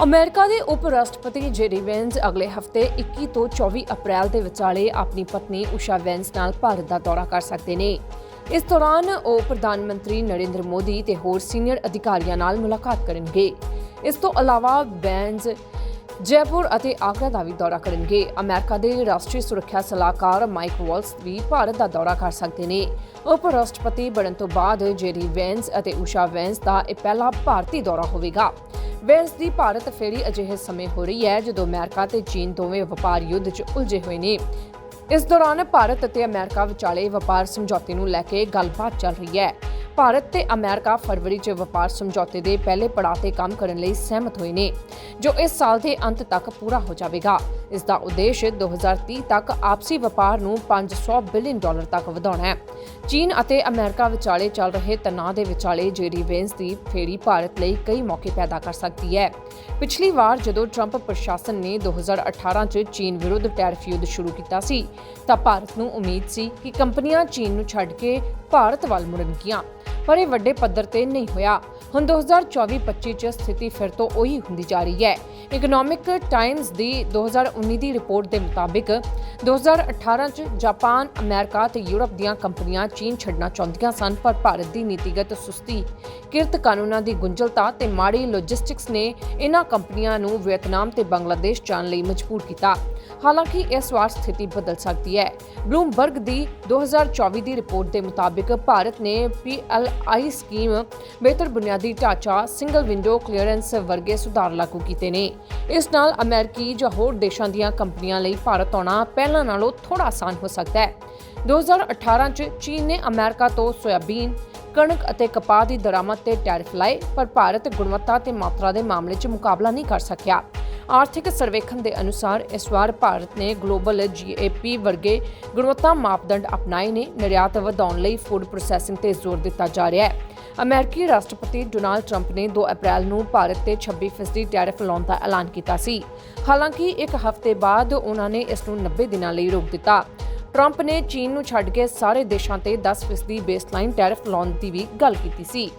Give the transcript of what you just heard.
America ਦੇ ਉਪ ਰਾਸ਼ਟਰਪਤੀ ਜੇਰੀ ਵੈਂਸ ਅਗਲੇ ਹਫ਼ਤੇ 21 ਤੋਂ 24 ਅਪ੍ਰੈਲ ਦੇ ਵਿਚਾਲੇ ਆਪਣੀ ਪਤਨੀ ਉਸ਼ਾ ਵੈਂਸ ਨਾਲ ਭਾਰਤ ਦਾ ਦੌਰਾ ਕਰ ਸਕਦੇ ਨੇ। ਇਸ ਦੌਰਾਨ ਉਹ ਪ੍ਰਧਾਨ ਮੰਤਰੀ ਨਰਿੰਦਰ ਮੋਦੀ ਤੇ ਹੋਰ ਸੀਨੀਅਰ ਅਧਿਕਾਰੀਆਂ ਨਾਲ ਮੁਲਾਕਾਤ ਕਰਨਗੇ। ਇਸ ਤੋਂ ਇਲਾਵਾ ਵੈਂਸ ਜੈਪੁਰ ਅਤੇ ਆਗਰਾ ਦਾ ਵੀ ਦੌਰਾ ਕਰਨਗੇ। ਅਮਰੀਕਾ ਦੇ ਰਾਸ਼ਟਰੀ ਸੁਰੱਖਿਆ ਸਲਾਹਕਾਰ ਮਾਈਕ ਵਾਲਸ ਵੀ ਭਾਰਤ ਦਾ ਦੌਰਾ ਕਰ ਸਕਦੇ ਨੇ। ਉਪ ਰਾਸ਼ਟਰਪਤੀ ਬਣਨ ਤੋਂ ਬਾਅਦ ਜੇਰੀ ਵੈਂਸ ਅਤੇ ਉਸ਼ਾ ਵੈਂਸ ਦਾ ਇਹ ਪਹਿਲਾ ਭਾਰਤੀ ਦੌਰਾ ਹੋਵੇਗਾ। ਵੈਂਸ ਦੀ ਭਾਰਤ ਫੇਰੀ ਅਜਿਹੇ ਸਮੇਂ ਹੋ ਰਹੀ ਹੈ ਜਦੋਂ ਅਮਰੀਕਾ ਤੇ ਚੀਨ ਦੋਵੇਂ ਵਪਾਰ ਯੁੱਧ 'ਚ ਉਲਝੇ ਹੋਏ ਨੇ। ਇਸ ਦੌਰਾਨ ਭਾਰਤ ਅਤੇ ਅਮਰੀਕਾ ਵਿਚਾਲੇ ਵਪਾਰ ਸਮਝੌਤੇ ਨੂੰ ਲੈ ਕੇ ਗੱਲਬਾਤ ਚੱਲ ਰਹੀ ਹੈ। ਭਾਰਤ ਤੇ ਅਮਰੀਕਾ ਫਰਵਰੀ 'ਚ ਵਪਾਰ ਸਮਝੌਤੇ ਦੇ ਪਹਿਲੇ ਪੜਾਅ ਤੇ ਕੰਮ ਕਰਨ ਲਈ ਸਹਿਮਤ ਹੋਏ ਨੇ, ਜੋ ਇਸ ਸਾਲ ਦੇ ਅੰਤ ਤੱਕ ਪੂਰਾ ਹੋ ਜਾਵੇਗਾ। ਇਸ ਦਾ ਉਦੇਸ਼ 2030 ਤੱਕ ਆਪਸੀ ਵਪਾਰ ਨੂੰ 500 ਬਿਲੀਅਨ ਡਾਲਰ ਤੱਕ ਵਧਾਉਣਾ ਹੈ। ਚੀਨ ਅਤੇ ਅਮਰੀਕਾ ਵਿਚਾਲੇ ਚੱਲ ਰਹੇ ਤਣਾਅ ਦੇ ਵਿਚਾਲੇ ਜੇਡੀ ਵੈਂਸ ਦੀ ਫੇਰੀ ਭਾਰਤ ਲਈ ਕਈ ਮੌਕੇ ਪੈਦਾ ਕਰ ਸਕਦੀ ਹੈ। ਪਿਛਲੀ ਵਾਰ ਜਦੋਂ ਟਰੰਪ ਪ੍ਰਸ਼ਾਸਨ ਨੇ 2018 'ਚ ਚੀਨ ਵਿਰੁੱਧ ਟੈਰਿਫ ਯੁੱਧ ਸ਼ੁਰੂ ਕੀਤਾ ਸੀ, ਤਾਂ ਭਾਰਤ ਨੂੰ ਉਮੀਦ ਸੀ ਕਿ ਕੰਪਨੀਆਂ ਚੀਨ ਨੂੰ ਛੱਡ ਕੇ ਭਾਰਤ ਵੱਲ ਮੁੜਨਗੀਆਂ। ਪਰ ਇਹ ਵੱਡੇ ਪੱਧਰ ਤੇ ਨਹੀਂ ਹੋਇਆ। ਹੁਣ 2024-25 ਚ ਸਥਿਤੀ ਫਿਰ ਤੋਂ ਉਹੀ ਹੁੰਦੀ ਜਾ ਰਹੀ ਹੈ। ਇਕਨੋਮਿਕ ਟਾਈਮਜ਼ ਦੀ 2019 ਦੀ ਰਿਪੋਰਟ ਦੇ ਮੁਤਾਬਿਕ 2018 ਚ ਜਾਪਾਨ, ਅਮਰੀਕਾ ਤੇ ਯੂਰਪ ਦੀਆਂ ਕੰਪਨੀਆਂ ਚੀਨ ਛੱਡਣਾ ਚਾਹੁੰਦੀਆਂ ਸਨ, ਪਰ ਭਾਰਤ ਦੀ ਨੀਤੀਗਤ ਸੁਸਤੀ, ਕਿਰਤ ਕਾਨੂੰਨਾਂ ਦੀ ਗੁੰਝਲਤਾ ਤੇ ਮਾੜੀ ਲੌਜਿਸਟਿਕਸ ਨੇ ਇਹਨਾਂ ਕੰਪਨੀਆਂ ਨੂੰ ਵੀਅਤਨਾਮ ਤੇ ਬੰਗਲਾਦੇਸ਼ ਜਾਣ ਲਈ ਮਜਬੂਰ ਕੀਤਾ। ਹਾਲਾਂਕਿ ਇਸ ਵਾਰ ਸਥਿਤੀ ਬਦਲ ਸਕਦੀ ਹੈ। ਬਲੂਮਬਰਗ ਦੀ 2024 ਦੀ ਰਿਪੋਰਟ ਦੇ ਮੁਤਾਬਿਕ ਭਾਰਤ ਨੇ ਪੀਐਲਆਈ ਸਕੀਮ ਬਿਹਤਰ ਬੁਨਿਆਦੀ ਢਾਂਚਾ ਸਿੰਗਲ ਵਿੰਡੋ ਕਲੀਅਰੈਂਸ ਵਰਗੇ ਸੁਧਾਰ ਲਾਗੂ ਕੀਤੇ ਨੇ। ਇਸ ਨਾਲ ਅਮਰੀਕੀ ਜਾਂ ਹੋਰ ਦੇਸ਼ਾਂ ਦੀਆਂ ਕੰਪਨੀਆਂ ਲਈ ਭਾਰਤ ਆਉਣਾ ਪਹਿਲਾਂ ਨਾਲੋਂ ਥੋੜਾ ਆਸਾਨ ਹੋ ਸਕਦਾ ਹੈ। 2018 ਚ ਚੀਨ ਨੇ ਅਮਰੀਕਾ ਤੋਂ ਸੋਇਆਬੀਨ, ਕਣਕ ਅਤੇ ਕਪਾਹ ਦੀ ਦਰਾਮਦ ਤੇ ਟੈਰਿਫ ਲਾਏ, ਪਰ ਭਾਰਤ ਗੁਣਵੱਤਾ ਤੇ ਮਾਤਰਾ ਦੇ ਮਾਮਲੇ 'ਚ ਮੁਕਾਬਲਾ ਨਹੀਂ ਕਰ ਸਕਿਆ। ਆਰਥਿਕ ਸਰਵੇਖਣ ਦੇ ਅਨੁਸਾਰ ਇਸ ਵਾਰ ਭਾਰਤ ਨੇ ਗਲੋਬਲ ਜੀਏਪੀ ਵਰਗੇ ਗੁਣਵੱਤਾ ਮਾਪਦੰਡ ਅਪਣਾਏ ਨੇ। ਨਿਰਯਾਤ ਵਧਾਉਣ ਲਈ ਫੂਡ ਪ੍ਰੋਸੈਸਿੰਗ ਤੇ ਜ਼ੋਰ ਦਿੱਤਾ ਜਾ ਰਿਹਾ ਹੈ। ਅਮਰੀਕੀ ਰਾਸ਼ਟਰਪਤੀ ਡੋਨਾਲਡ ਟਰੰਪ ਨੇ 2 ਅਪ੍ਰੈਲ ਨੂੰ ਭਾਰਤ ਤੇ 26% ਟੈਰਿਫ ਲਾਉਣ ਦਾ ਐਲਾਨ ਕੀਤਾ ਸੀ। ਹਾਲਾਂਕਿ ਇੱਕ ਹਫ਼ਤੇ ਬਾਅਦ ਉਹਨਾਂ ਨੇ ਇਸ ਨੂੰ 90 ਦਿਨਾਂ ਲਈ ਰੋਕ ਦਿੱਤਾ। ਟਰੰਪ ਨੇ ਚੀਨ ਨੂੰ ਛੱਡ ਕੇ ਸਾਰੇ ਦੇਸ਼ਾਂ ਤੇ 10% ਬੇਸਲਾਈਨ ਟੈਰਿਫ ਲਾਉਣ ਦੀ ਵੀ ਗੱਲ ਕੀਤੀ ਸੀ।